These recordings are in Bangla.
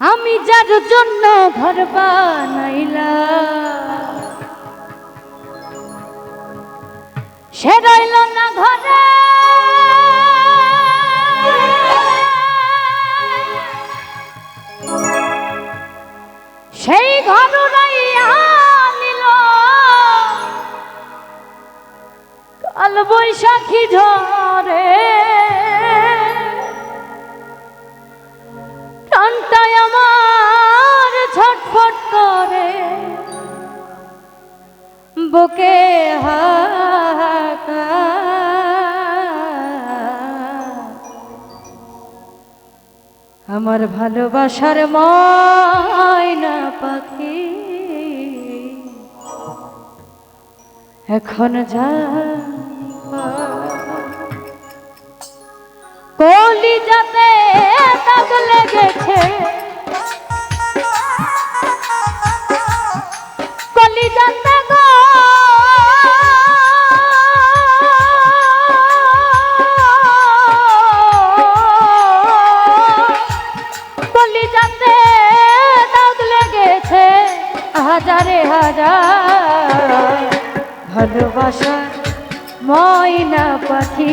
আমি যার জন্য ঘর বানাইলাম সে রইল না ঘরে। সেই ঘর নিল কাল বৈশাখী ঝরে প্রাণটাই আমার ছটফট করে বুকে হাহাকার। আমার ভালোবাসার ময়না পাখি এখন যা দাগ লেগেছে। হাজারে হাজার। ভালোবাসা ময়না পাখি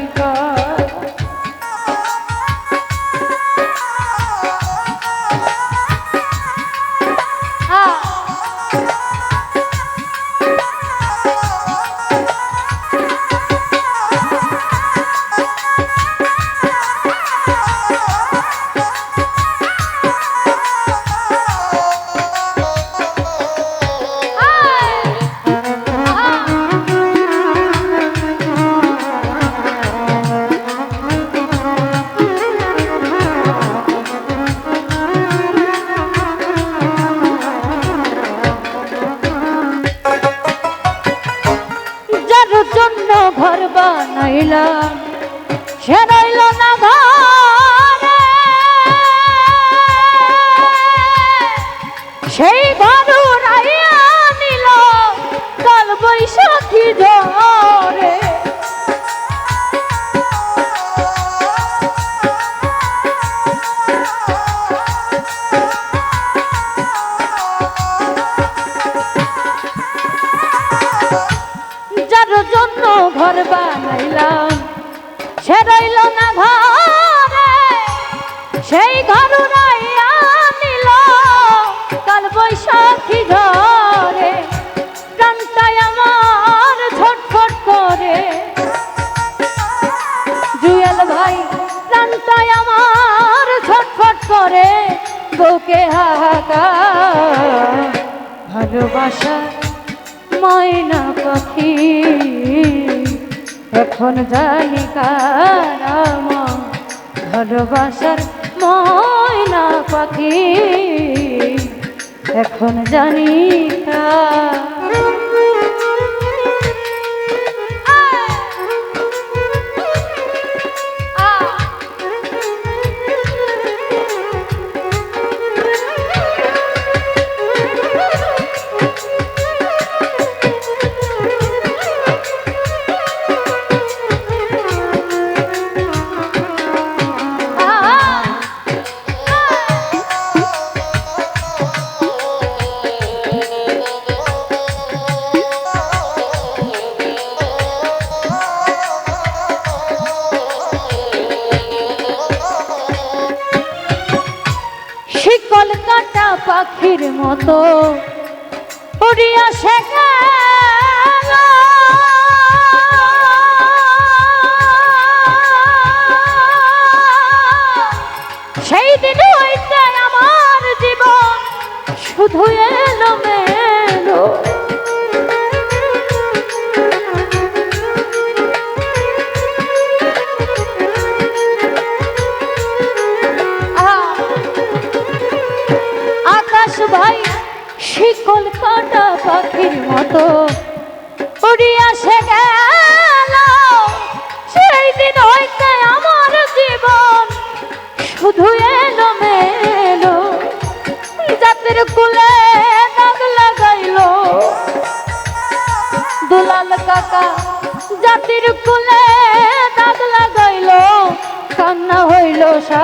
সে রইল না ঘরে। সেই ঘর উড়াইয়া নিল কাল বৈশাখী ঝরে যার জন্য ঘর বানাইলাম সে রইল না ঘরে, সেই ঘর উড়াইয়া নিল কাল বৈশাখী ঝরে প্রাণটাই আমার ছটফট করে। জুয়েল ভাই, প্রাণটাই আমার ছটফট করে। বুকে হাহাকার, ভালোবাসা ময়না পাখি। এখন জানি কারাম ভালোবাসার ময়না পাখি। এখন জানি কার শিকল কাটা পাখির মতো। উড়িয়া সে সেই দিন হইতে আমার জীবন শুধু সবাই শিকল কাটা পাখির মতো। উড়িয়া সে গেল, সেই দিন হইতে আমার জীবন শুধু এলো মেলো জাতির কুলে নাগ লাগাইল। দুলাল কাকা, জাতির কুলে দাগ লাগাইল। কান্না হইল সা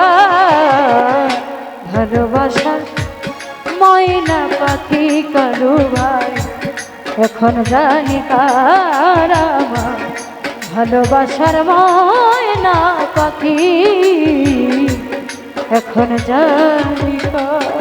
ভালোবাসা ময়না পাখি কালু ভাই এখন জানি কার আমার ভালোবাসার ময়না পাখি। এখন জানি কার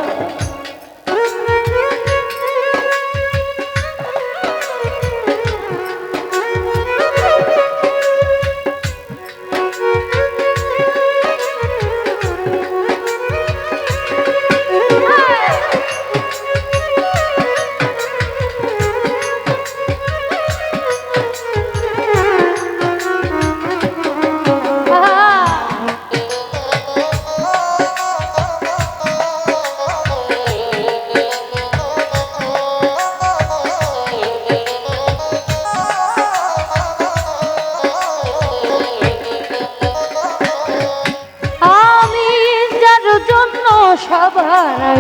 সবার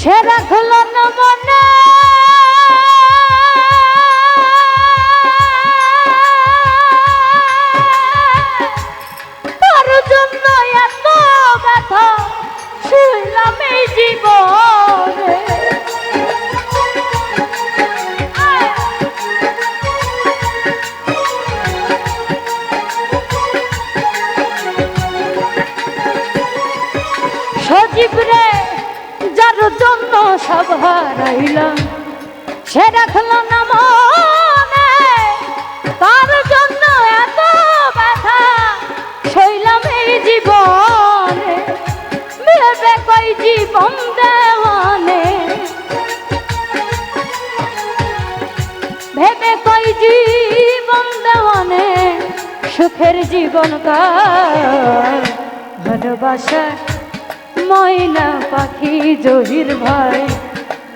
সে রাখল না মনে। হারাইলাম সে রাখল না মনে, তার ভেবে কই জীবন দেওয়ানে। ভেবে কই জীবন দেওয়ানে, সুখের জীবন কার ভালোবাসা। ময়না পাখি জহির ভাই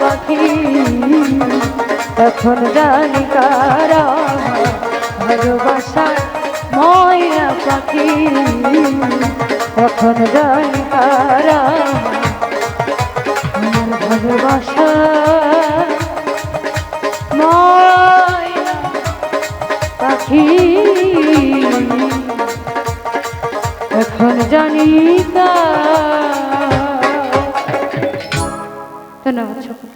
পাখি। এখন জানি কারা ভালোবাসা ময়না পাখি। এখন জানি কারা ভালোবাসা পাখি। এখন জানি কার ধন্যবাদ সকলকে।